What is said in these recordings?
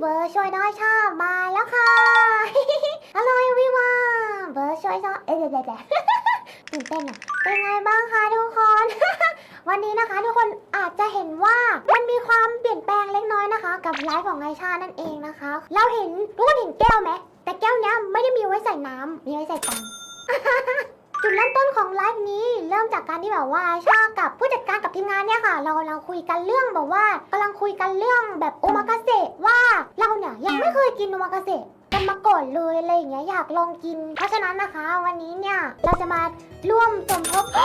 เบอร์ช่วยน้อยชามาแล้วค่ะฮัลโหลวิวาเบอร์ช่วยน้อยเอ๊ะเดี๋ยวเดี๋ยวเดี๋ยวตื่นเต้นอะเป็นไงบ้างคะทุกคน วันนี้นะคะทุกคนอาจจะเห็นว่ามันมีความเปลี่ยนแปลงเล็กน้อยนะคะ กับไลฟ์ของไอชานั่นเองนะคะ เราเห็นทุกคนเห็นแก้วไหมแต่แก้วเนี้ยไม่ได้มีไว้ใส่น้ำมีไว้ใส่ตัง จุดเริ่มต้นของไลฟ์นี้เริ่มจากการที่แบบว่าไอชากับผู้จัดการกับทีมงานเนี่ยค่ะ เรากำลังคุยกันเรื่องแบบว่ากำลังคุยกันเรื่องแบบโอมากาเสะว่าเราเนี่ยยังไม่เคยกินโอมากาเสะกันมาก่อนเลยอะไรอย่างเงี้ยอยากลองกิน เพราะฉะนั้นนะคะ วันนี้เนี่ยเราจะมาร่วมสมทบโ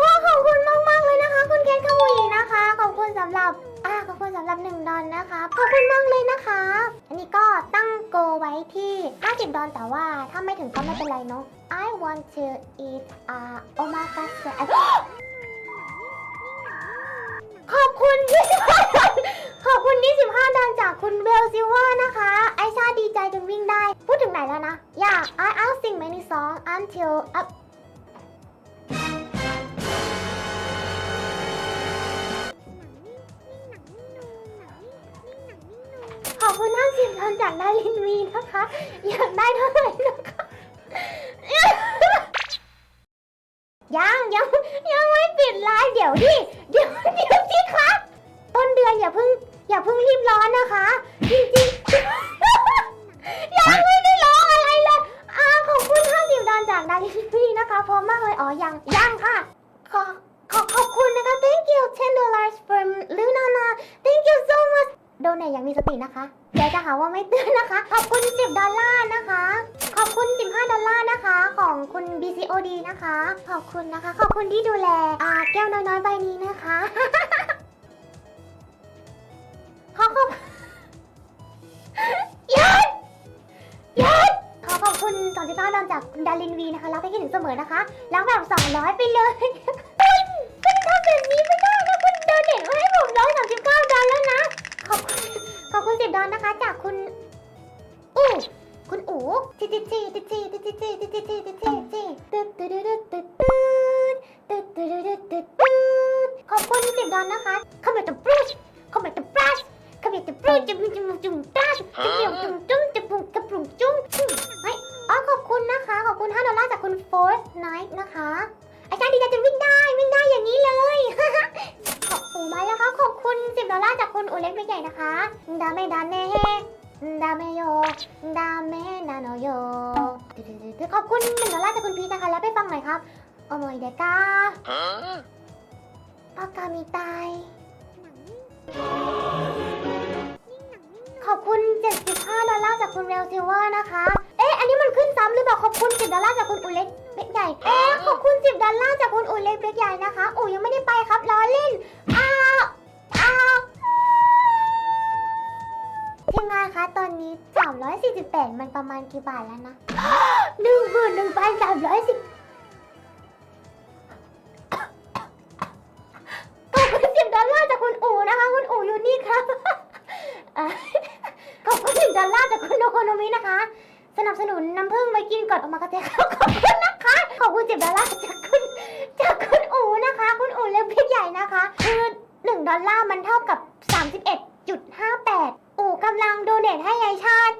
อ้ขอบคุณมากมากๆเลยนะคะ คุณเคนขมุยนะคะ ขอบคุณสำหรับ อ่าขอบคุณสำหรับหนึ่งดอนนะคะขอบคุณมากเลยนะคะอันนี้ก็ตั้งโกไว้ที่ 50 ดอนแต่ว่าถ้าไม่ถึงก็ไม่เป็นไรเนาะ I want to eat uh omakase ขอบคุณที่ขอบคุณที่15ดอนจากคุณเบลซิลเวอร์นะคะ ไอชาดีใจจนวิ่งได้ พูดถึงไหนแล้วนะ Yeah I I'll sing many songs until up ิบคนจากดารินวีนะคะ อยากได้เท่าไหร่นะคะ ยังยังยังไม่ปิดไลฟ์เดี๋ยวดิเดี๋ยวเดี๋ยวสิคะต้นเดือนอย่าเพิ่งอย่าเพิ่งรีบร้อนนะคะ จริงๆยังไม่ได้ร้องอะไรเลยอ่าขอบคุณห้าสิบดอนจากดารินวีนะคะพร้อมมากเลยอ๋อยังยังค่ะ ขอขอขอบคุณนะคะ thank you 10 dollars from Lunana thank you so much โดนเนท อย่างมีสตินะคะ เดี๋ยวจะหาว่าไม่เตือนนะคะ ขอบคุณ 10 ดอลลาร์นะคะ ขอบคุณ 15 ดอลลาร์นะคะ ของคุณ BCOD นะคะ ขอบคุณนะคะ ขอบคุณที่ดูแลอ่าแก้วน้อยๆใบนี้นะคะ ขอขอบยัดยัดขอขอบคุณ25ดอลจากคุณดารินวีนะคะ รักให้คิดถึงเสมอนะคะ รักแบบ 200 ไปเลย คุณคุณทำแบบนี้ไม่ได้นะ คุณโดเนทมาให้ผม139ดอลแล้วนะ ขอบคุณ ขอบคุณ สิบดอนนะคะ จากคุณอูคุณอูจีจีจีจีจีจีจีจีจีจีจีจีจีตึ๊ดตึ๊ดตึ๊ดตึ๊ดตึ๊ดตึ๊ดตึ๊ดตึ๊ดตึ๊ดตึ๊ดขอบคุณสิบดอนนะคะขมิบตัวบรัชขมิบตัวบรัชขมิบตัวบรัชจุ่มจุ่มจุ่มบรัชจุ่มจุ่มจุ่มจุ่มจุ่มกระปุกจุ่มจุ่มไม่อ๋อขอบคุณนะคะ ขอบคุณ5ดอลลาร์จากคุณ Force Night นะคะ อาจารย์ดีใจจะวิ่งได้วิ่งได้อย่างนี้เลย ขอบคุณมาแล้วค่ะขอบคุณ 10 ดอลลาร์จากคุณอูเล็กไม่ใหญ่นะคะดาเมดาเน่ดาเมโยดาเมนาโนโยขอบคุณ1ดอลลาร์จากคุณพีนะคะแล้วไปฟังหน่อยครับโอโมยเดกาปากามิไตขอบคุณ 75 ดอลลาร์จากคุณเรลซิลเวอร์นะคะ เอ๊ะ อันนี้มันขึ้นซ้ำหรือเปล่า ขอบคุณ 10 ดอลลาร์จากคุณอุเล็กเบ็กใหญ่ เอ๊ะ ขอบคุณ 10 ดอลลาร์จากคุณอุเล็กเบ็กใหญ่นะคะอูยังไม่ได้ไปครับล้อเล่น 348 มันประมาณกี่บาทแล้วนะหนึ่งหมื่นหนึ่งพันสามร้อยสิบขอบคุณสิบดอลลาร์จากคุณอู๋นะคะ คุณอู๋อยู่นี่ครับขอบคุณสิบดอลลาร์จากคุณโนโคโนมินะคะ สนับสนุนน้ำผึ้งไว้กินก่อนออกมากระเตะครับขอบคุณนะคะ ขอบคุณสิบดอลลาร์จากคุณจากคุณอู๋นะคะ คุณอู๋เล็กพี่ใหญ่นะคะ คือหนึ่งดอลลาร์มันเท่ากับสามสิบเอ็ดจุดห้าแปดอู๋กำลังโดเนทให้ยายชาติ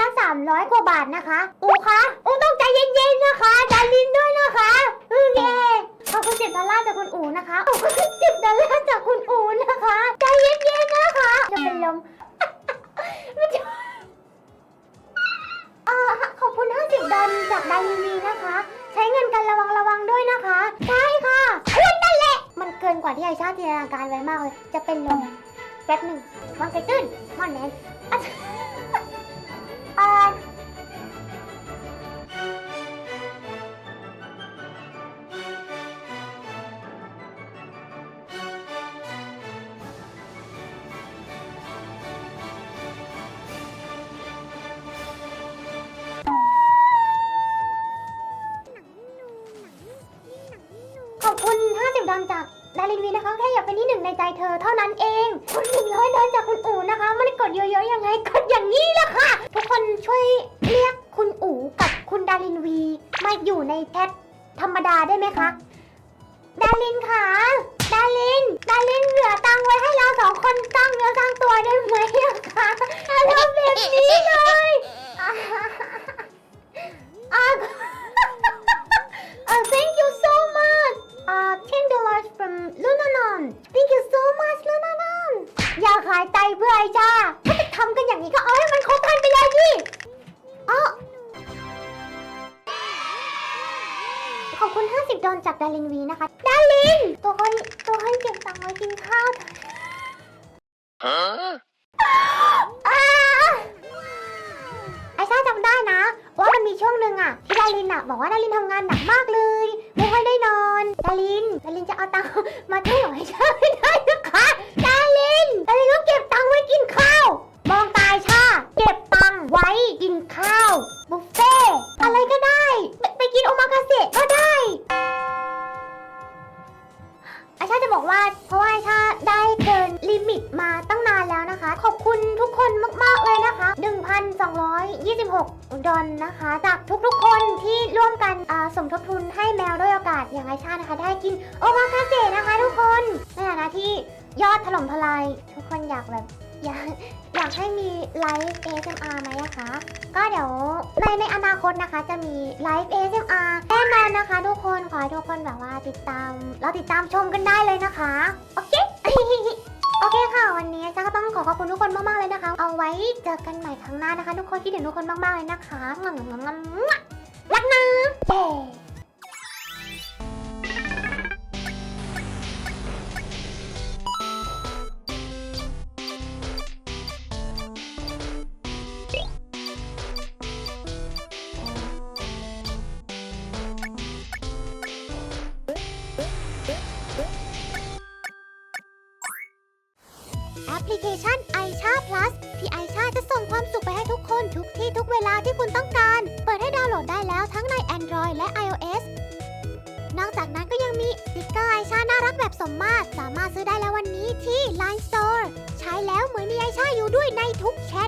ละสามร้อยกว่าบาทนะคะ อู๋คะอู๋ต้องใจเย็นๆนะคะดารินด้วยนะคะโอเคขอบคุณสิบดอลลาร์จากคุณอูนะคะขอบคุณสิบดอลลาร์จากคุณอูนะคะ ใจเย็นๆนะคะจะเป็นลมเออขอบคุณ 50 ดอลจากดาริวีนะคะ ใช้เงินกันระวังระวังด้วยนะคะ ใช่ค่ะคุณนั่นแหละ มันเกินกว่าที่ไอชาติจินตนาการไว้มากเลย จะเป็นลมแป๊บหนึ่งมันกระตื้นมันแมน 50ดอลจากดารินวีนะคะแค่อยากเป็นที่หนึ่งในใจเธอเท่านั้นเองคุณหนึ่งร้อยเดอลจากคุณอู๋นะคะไม่ได้กดเยอะๆยังไงกดอย่างนี้แหละค่ะ ทุกคนช่วยเรียกคุณอู๋กับคุณดารินวีมาอยู่ในแชทธรรมดาได้ไหมคะดารินค่ะดารินดารินเหลือตังไว้ให้เราสองคนตั้งเนื้อตั้งตัวได้ไหมคะอย่าแบบนี้เลย ขอบคุณ 50 ดอลจากดารินวีนะคะ ดาริน ตัวคนตัวคนเก็บตังค์ไว้กินข้าวเถอะ Huh? อ่าไอชาจำได้นะ ว่ามันมีช่วงหนึ่งอะที่ดารินอะบอกว่าดารินทำงานหนักมากเลย ไม่ค่อยได้นอน ดาริน ดารินจะเอาตังค์มาช่วยเหลือไอชาไม่ได้นะคะ ดาริน ดารินต้องเก็บตังค์ไว้กินข้าว มองตายชาเก็บตังค์ไว้กินข้าว บุฟเฟ่ต์อะไรก็ได้ มิตมาตั้งนานแล้วนะคะ ขอบคุณทุกคนมาก ๆ เลยนะคะ 1,226 ดอลนะคะ จากทุกๆ คนที่ร่วมกันสมทบทุนให้แมวด้วยโอกาสอย่างไอชานะคะ ได้กินโอมากาเสะนะคะ ทุกคนในฐานะที่ยอดถล่มทลาย ทุกคนอยากแบบอยากอยากให้มีไลฟ์ ASMR ไหมอะคะ ก็เดี๋ยวในในอนาคตนะคะจะมีไลฟ์ ASMR แน่นอนนะคะ ทุกคนขอให้ทุกคนแบบว่าติดตาม เราติดตามชมกันได้เลยนะคะ โอเค โอเคค่ะ วันนี้จ้าก็ต้องขอขอบคุณทุกคนมากๆเลยนะคะ เอาไว้เจอกันใหม่ครั้งหน้านะคะ ทุกคนคิดถึงทุกคนมากๆเลยนะคะงำงำงำรักนะเย้ แอปพลิเคชันไอชา Plus ที่ไอชาจะส่งความสุขไปให้ทุกคนทุกที่ทุกเวลาที่คุณต้องการ เปิดให้ดาวน์โหลดได้แล้วทั้งใน Android และ iOS นอกจากนั้นก็ยังมีสติกเกอร์ไอชาน่ารักแบบสมมาตร สามารถซื้อได้แล้ววันนี้ที่ Line Store ใช้แล้วเหมือนมีไอชาอยู่ด้วยในทุกแชท